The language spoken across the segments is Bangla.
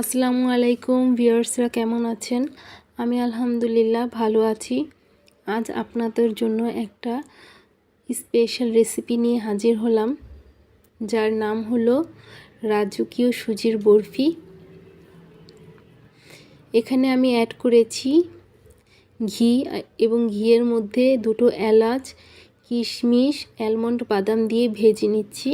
আসসালামু আলাইকুম ভিউয়ার্সরা, কেমন আছেন? আমি আলহামদুলিল্লাহ ভালো আছি। আজ আপনাদের জন্য একটা স্পেশাল রেসিপি নিয়ে হাজির হলাম, যার নাম হলো রাজকীয় সুজির বরফি। এখানে আমি অ্যাড করেছি ঘি এবং ঘিয়ের মধ্যে দুটো এলাচ, কিশমিশ অ্যালমন্ড বাদাম দিয়ে ভেজে নিচ্ছি।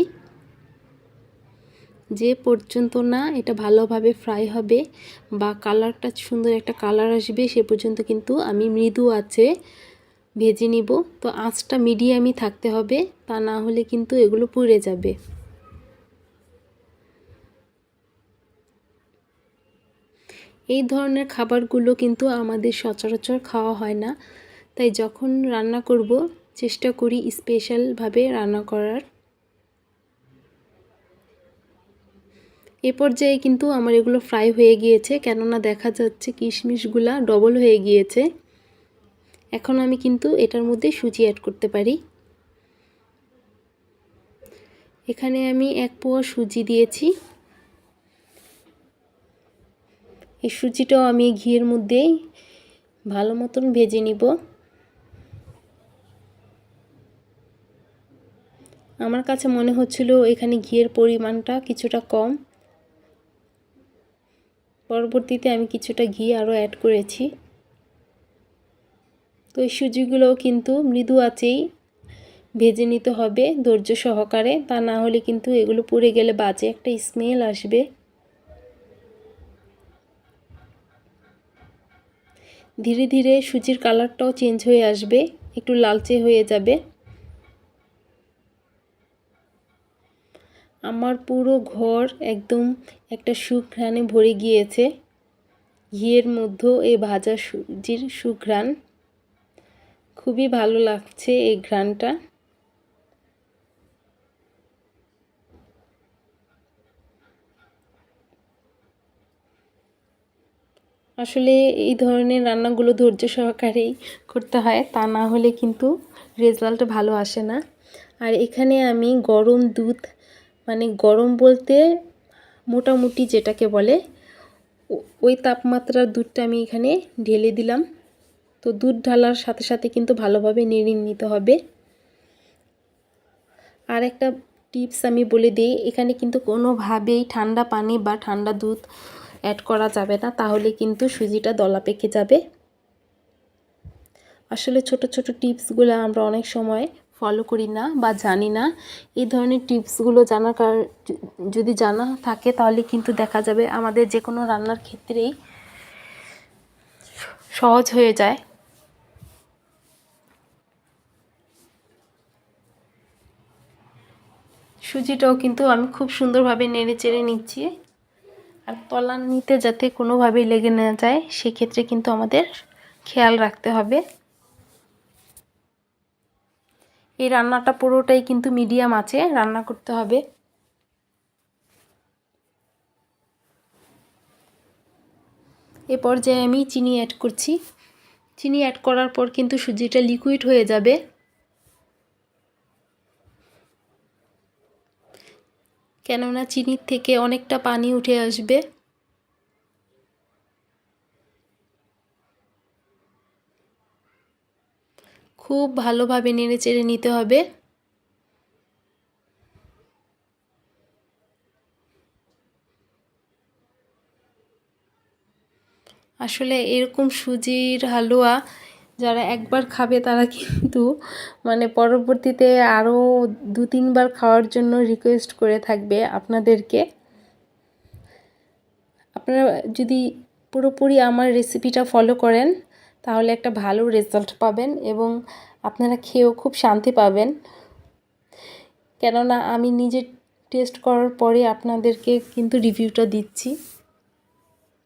যে পর্যন্ত না এটা ভালোভাবে ফ্রাই হবে বা কালারটা সুন্দর একটা কালার আসবে, সে পর্যন্ত কিন্তু আমি মৃদু আছে ভেজে নিব। তো আঁচটা মিডিয়ামই থাকতে হবে, তা না হলে কিন্তু এগুলো পুড়ে যাবে। এই ধরনের খাবারগুলো কিন্তু আমাদের সচরাচর খাওয়া হয় না। তাই যখন রান্না করব, চেষ্টা করি স্পেশালভাবে রান্না করার। এ পর্যায়ে কিন্তু আমার এগুলো ফ্রাই হয়ে গিয়েছে, কেননা দেখা যাচ্ছে কিশমিশগুলা ডবল হয়ে গিয়েছে। এখন আমি কিন্তু এটার মধ্যে সুজি অ্যাড করতে পারি। এখানে আমি এক পোয়া সুজি দিয়েছি। এই সুজিটাও আমি ঘিয়ের মধ্যে ভালো মতন ভেজে নিব। আমার কাছে মনে হচ্ছিল এখানে ঘিয়ের পরিমাণটা কিছুটা কম। পরবর্তীতে আমি কিছুটা ঘি আরও অ্যাড করেছি। তো এই সুজিগুলোও কিন্তু মৃদু আছেই ভেজে নিতে হবে ধৈর্য সহকারে। তা না হলে কিন্তু এগুলো পুড়ে গেলে বাজে একটা স্মেল আসবে। ধীরে ধীরে সুজির কালারটাও চেঞ্জ হয়ে আসবে, একটু লালচে হয়ে যাবে। আমার পুরো ঘর একদম একটা সুঘ্রাণে ভরে গিয়েছে। ঘিয়ের মধ্যেও এই ভাজা সুজির সুঘ্রাণ। খুবই ভালো লাগছে এই ঘ্রাণটা। আসলে এই ধরনের রান্নাগুলো ধৈর্য সহকারেই করতে হয়, তা না হলে কিন্তু রেজাল্ট ভালো আসে না। আর এখানে আমি গরম দুধ মানে গরম বলতে মোটামুটি যেটাকে বলে, ওই তাপমাত্রার দুধটা আমি এখানে ঢেলে দিলাম। তো দুধ ঢালার সাথে সাথে কিন্তু ভালোভাবে নেড়ে নিতে হবে। আর একটা টিপস আমি বলে দিই, এখানে কিন্তু কোনোভাবেই ঠান্ডা পানি বা ঠান্ডা দুধ অ্যাড করা যাবে না, তাহলে কিন্তু সুজিটা দলা পেকে যাবে। আসলে ছোট ছোট টিপসগুলো আমরা অনেক সময় ফলো করি না বা জানি না, এই ধরনের টিপসগুলো জানার কার যদি জানা থাকে তাহলে কিন্তু দেখা যাবে আমাদের যে কোনো রান্নার ক্ষেত্রেই সহজ হয়ে যায়। সুজিটাও কিন্তু আমি খুব সুন্দরভাবে নেড়ে চেড়ে নিচ্ছি। আর তলান নিতে যাতে কোনোভাবেই লেগে না যায়, সেক্ষেত্রে কিন্তু আমাদের খেয়াল রাখতে হবে। এই রান্নাটা পুরোটাই কিন্তু মিডিয়াম আছে, রান্না করতে হবে। এ পর্যায়ে আমি চিনি অ্যাড করছি। চিনি অ্যাড করার পর কিন্তু সুজিটা লিকুইড হয়ে যাবে। কেননা চিনির থেকে অনেকটা পানি উঠে আসবে। খুব ভালোভাবে নেড়ে চেড়ে নিতে হবে। আসলে এরকম সুজির হালুয়া যারা একবার খাবে তারা কিন্তু মানে পরবর্তীতে আরও দু তিনবার খাওয়ার জন্য রিকোয়েস্ট করে থাকবে আপনাদেরকে। আপনারা যদি পুরোপুরি আমার রেসিপিটা ফলো করেন তাহলে একটা ভালো রেজাল্ট পাবেন এবং আপনারা খেয়েও খুব শান্তি পাবেন। কেননা আমি নিজে টেস্ট করার পরে আপনাদেরকে কিন্তু রিভিউটা দিচ্ছি।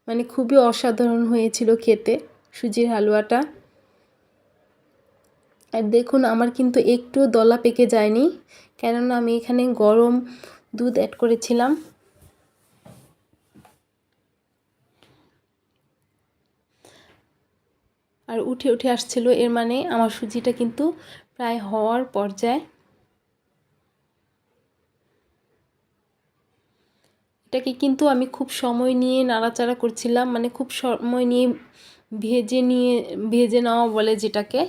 মানে খুবই অসাধারণ হয়েছিল খেতে সুজির হালুয়াটা। আর দেখুন, আমার কিন্তু একটু দলা পেকে যায়নি। কেননা আমি এখানে গরম দুধ অ্যাড করেছিলাম। আর উঠে উঠে আসছিল। এর মানে আমার সুজিটা কিন্তু প্রায় হওয়ার পর্যায়ে। এটাকে কিন্তু আমি খুব সময় নিয়ে নাড়াচাড়া করছিলাম মানে খুব সময় নিয়ে ভেজে নিয়ে, ভেজে নেওয়া বলে যেটাকে।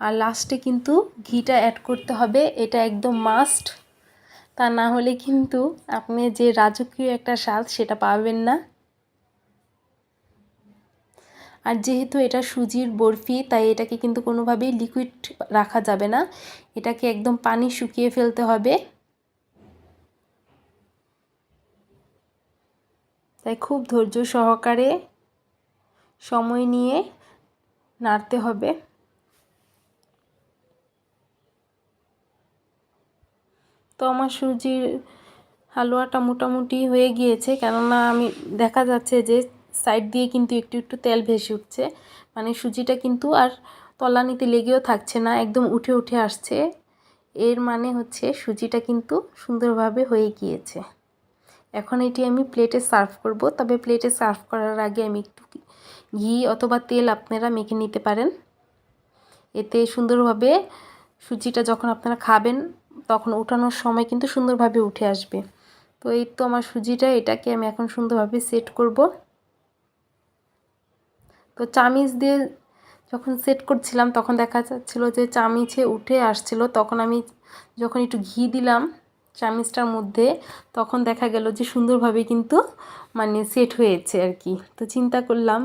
আর লাস্টে কিন্তু ঘিটা অ্যাড করতে হবে, এটা একদম মাস্ট তা না হলে কিন্তু আপনি যে রাজকীয় একটা স্বাদ সেটা পাবেন না। আর যেহেতু এটা সুজির বরফি, তাই এটাকে কিন্তু কোনোভাবেই লিকুইড রাখা যাবে না। এটাকে একদম পানি শুকিয়ে ফেলতে হবে। তাই খুব ধৈর্য সহকারে সময় নিয়ে নাড়তে হবে। তো আমার সুজির হালুয়াটা মোটামুটি হয়ে গিয়েছে, কেননা আমি দেখা যাচ্ছে যে সাইড দিয়ে কিন্তু একটু একটু তেল ভেসে উঠছে। মানে সুজিটা কিন্তু আর তলানিতে লেগেও থাকছে না, একদম উঠে উঠে আসছে। এর মানে হচ্ছে সুজিটা কিন্তু সুন্দরভাবে হয়ে গিয়েছে। এখন এটি আমি প্লেটে সার্ভ করব। তবে প্লেটে সার্ভ করার আগে আমি একটু ঘি অথবা তেল আপনারা মেখে নিতে পারেন। এতে সুন্দরভাবে সুজিটা যখন আপনারা খাবেন, তখন উঠানোর সময় কিন্তু সুন্দরভাবে উঠে আসবে। তো এই তো আমার সুজিটা, এটাকে আমি এখন সুন্দরভাবে সেট করব। তো চামিচ দিয়ে যখন সেট করছিলাম, তখন দেখা যাচ্ছিল যে চামিচে উঠে আসছিল। তখন আমি যখন একটু ঘি দিলাম চামিচটার মধ্যে, তখন দেখা গেল যে সুন্দরভাবে কিন্তু মানে সেট হয়েছে আর কি। তো চিন্তা করলাম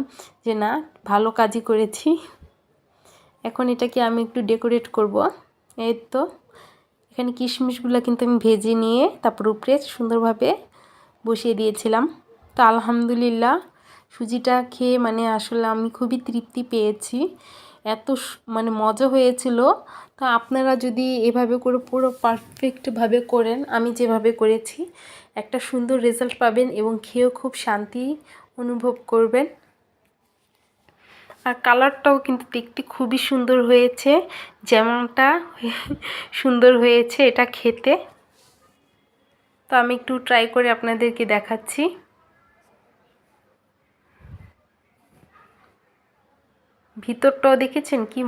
যে না, ভালো কাজই করেছি। এখন এটাকে আমি একটু ডেকোরেট করব। এই তো, এখানে কিশমিশগুলো কিন্তু আমি ভেজে নিয়ে তারপর উপরে সুন্দরভাবে বসিয়ে দিয়েছিলাম। তো আলহামদুলিল্লাহ সুজিটা খেয়ে মানে আসলে আমি খুবই তৃপ্তি পেয়েছি। এত মানে মজা হয়েছিল। তো আপনারা যদি এভাবে করে পুরো পারফেক্টভাবে করেন, আমি যেভাবে করেছি, একটা সুন্দর রেজাল্ট পাবেন এবং খেয়েও খুব শান্তি অনুভব করবেন। আর কালারটাও কিন্তু দেখতে খুবই সুন্দর হয়েছে। যেমনটা সুন্দর হয়েছে এটা খেতে। তো আমি একটু ট্রাই করে আপনাদেরকে দেখাচ্ছি। ভিতরটাও দেখেছেন? কি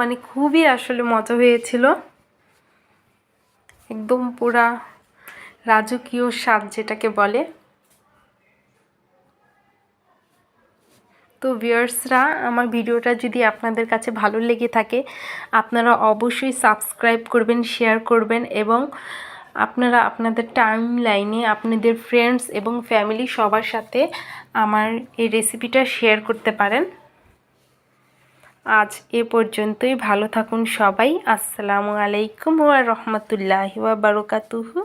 মানে খুবই আসলে মজা হয়েছিল। একদম পুরা রাজকীয় স্বাদ যেটাকে বলে। তো ভিউয়ার্সরা, আমার ভিডিওটা যদি আপনাদের কাছে ভালো লেগে থাকে, আপনারা অবশ্যই সাবস্ক্রাইব করবেন, শেয়ার করবেন এবং আপনারা আপনাদের টাইম লাইনে আপনাদের ফ্রেন্ডস এবং ফ্যামিলি সবার সাথে আমার এই রেসিপিটা শেয়ার করতে পারেন। আজ এ পর্যন্তই। ভালো থাকুন সবাই। আসসালামু আলাইকুম ওয়া রহমতুল্লাহি ওয়া বারাকাতুহু।